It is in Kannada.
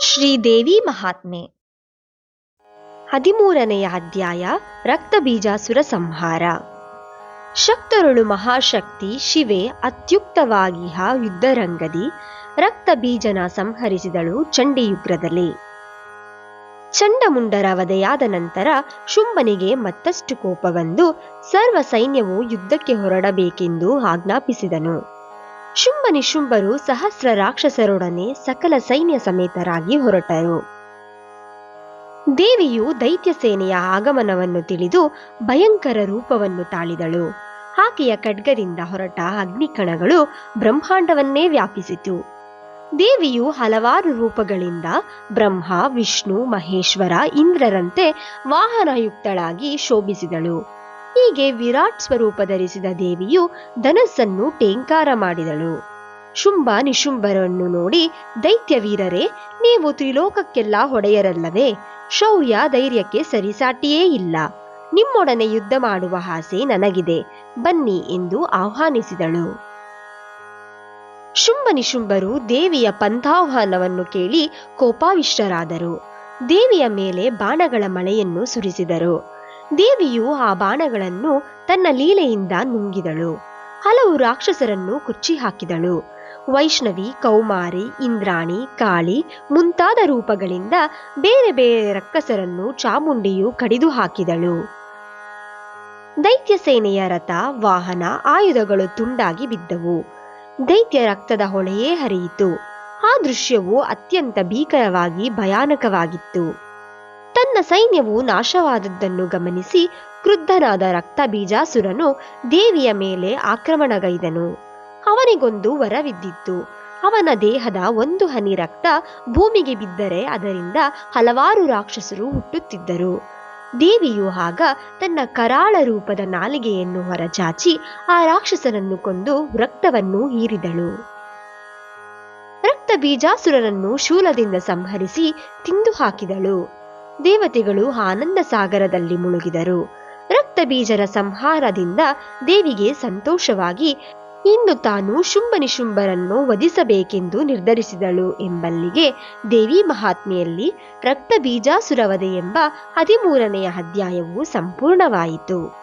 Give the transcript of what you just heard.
ಶ್ರೀದೇವಿ ಮಹಾತ್ಮೆ. ಹದಿಮೂರನೆಯ ಅಧ್ಯಾಯ ರಕ್ತಬೀಜಾಸುರ ಸಂಹಾರ. ಶಕ್ತರುಳು ಮಹಾಶಕ್ತಿ ಶಿವೆ ಅತ್ಯುಕ್ತವಾಗಿಹ ಯುದ್ಧರಂಗದಿ ರಕ್ತಬೀಜನ ಸಂಹರಿಸಿದಳು ಚಂಡಿಯುಗ್ರದಲ್ಲಿ. ಚಂಡಮುಂಡರ ವಧೆಯಾದ ನಂತರ ಶುಂಭನಿಗೆ ಮತ್ತಷ್ಟು ಕೋಪ ಬಂದು ಸರ್ವ ಸೈನ್ಯವು ಯುದ್ಧಕ್ಕೆ ಹೊರಡಬೇಕೆಂದು ಆಜ್ಞಾಪಿಸಿದನು. ಶುಂಭ ಶುಂಭರು ಸಹಸ್ರ ರಾಕ್ಷಸರೊಡನೆ ಸಕಲ ಸೈನ್ಯ ಸಮೇತರಾಗಿ ಹೊರಟರು. ದೇವಿಯು ದೈತ್ಯ ಸೇನೆಯ ಆಗಮನವನ್ನು ತಿಳಿದು ಭಯಂಕರ ರೂಪವನ್ನು ತಾಳಿದಳು. ಆಕೆಯ ಖಡ್ಗದಿಂದ ಹೊರಟ ಅಗ್ನಿಕಣಗಳು ಬ್ರಹ್ಮಾಂಡವನ್ನೇ ವ್ಯಾಪಿಸಿತು. ದೇವಿಯು ಹಲವಾರು ರೂಪಗಳಿಂದ ಬ್ರಹ್ಮ, ವಿಷ್ಣು, ಮಹೇಶ್ವರ, ಇಂದ್ರರಂತೆ ವಾಹನಯುಕ್ತಳಾಗಿ ಶೋಭಿಸಿದಳು. ಹೀಗೆ ವಿರಾಟ್ ಸ್ವರೂಪ ಧರಿಸಿದ ದೇವಿಯು ಧನಸ್ಸನ್ನು ಟೇಂಕಾರ ಮಾಡಿದಳು. ಶುಂಭ ನಿಶುಂಭರನ್ನು ನೋಡಿ, ದೈತ್ಯ ವೀರರೇ, ನೀವು ತ್ರಿಲೋಕಕ್ಕೆಲ್ಲ ಹೊಡೆಯರಲ್ಲವೇ? ಶೌರ್ಯ ಧೈರ್ಯಕ್ಕೆ ಸರಿಸಾಟಿಯೇ ಇಲ್ಲ. ನಿಮ್ಮೊಡನೆ ಯುದ್ಧ ಮಾಡುವ ಆಸೆ ನನಗಿದೆ. ಬನ್ನಿ ಎಂದು ಆಹ್ವಾನಿಸಿದಳು. ಶುಂಭ ನಿಶುಂಭರು ದೇವಿಯ ಪಂಥಾಹ್ವಾನವನ್ನು ಕೇಳಿ ಕೋಪಾವಿಷ್ಟರಾದರು. ದೇವಿಯ ಮೇಲೆ ಬಾಣಗಳ ಮಳೆಯನ್ನು ಸುರಿಸಿದರು. ದೇವಿಯು ಆ ಬಾಣಗಳನ್ನು ತನ್ನ ಲೀಲೆಯಿಂದ ನುಂಗಿದಳು. ಹಲವು ರಾಕ್ಷಸರನ್ನು ಕುಚ್ಚಿ ಹಾಕಿದಳು ವೈಷ್ಣವಿ, ಕೌಮಾರಿ, ಇಂದ್ರಾಣಿ, ಕಾಳಿ ಮುಂತಾದ ರೂಪಗಳಿಂದ ಬೇರೆ ಬೇರೆ ರಕ್ಕಸರನ್ನು ಚಾಮುಂಡಿಯು ಕಡಿದು ಹಾಕಿದಳು ದೈತ್ಯ ಸೇನೆಯ ರಥ, ವಾಹನ, ಆಯುಧಗಳು ತುಂಡಾಗಿ ಬಿದ್ದವು. ದೈತ್ಯ ರಕ್ತದ ಹೊಳೆಯೇ ಹರಿಯಿತು. ಆ ದೃಶ್ಯವು ಅತ್ಯಂತ ಭೀಕರವಾಗಿ ಭಯಾನಕವಾಗಿತ್ತು. ತನ್ನ ಸೈನ್ಯವು ನಾಶವಾದದ್ದನ್ನು ಗಮನಿಸಿ ಕ್ರುದ್ಧನಾದ ರಕ್ತ ಬೀಜಾಸುರನು ದೇವಿಯ ಮೇಲೆ ಆಕ್ರಮಣಗೈದನು. ಅವನಿಗೊಂದು ವರವಿದ್ದಿತ್ತು. ಅವನ ದೇಹದ ಒಂದು ಹನಿ ರಕ್ತ ಭೂಮಿಗೆ ಬಿದ್ದರೆ ಅದರಿಂದ ಹಲವಾರು ರಾಕ್ಷಸರು ಹುಟ್ಟುತ್ತಿದ್ದರು. ದೇವಿಯು ಆಗ ತನ್ನ ಕರಾಳ ರೂಪದ ನಾಲಿಗೆಯನ್ನು ಹೊರಚಾಚಿ ಆ ರಾಕ್ಷಸನನ್ನು ಕೊಂದು ರಕ್ತವನ್ನು ಹೀರಿದಳು. ರಕ್ತ ಬೀಜಾಸುರನನ್ನು ಶೂಲದಿಂದ ಸಂಹರಿಸಿ ತಿಂದು ಹಾಕಿದಳು. ದೇವತೆಗಳು ಆನಂದ ಸಾಗರದಲ್ಲಿ ಮುಳುಗಿದರು. ರಕ್ತ ಬೀಜರ ಸಂಹಾರದಿಂದ ದೇವಿಗೆ ಸಂತೋಷವಾಗಿ ಇನ್ನು ತಾನು ಶುಂಭ ನಿಶುಂಭರನ್ನು ವಧಿಸಬೇಕೆಂದು ನಿರ್ಧರಿಸಿದಳು ಎಂಬಲ್ಲಿಗೆ ದೇವಿ ಮಹಾತ್ಮೆಯಲ್ಲಿ ರಕ್ತ ಬೀಜಾಸುರ ವಧೆ ಎಂಬ ಹದಿಮೂರನೆಯ ಅಧ್ಯಾಯವು ಸಂಪೂರ್ಣವಾಯಿತು.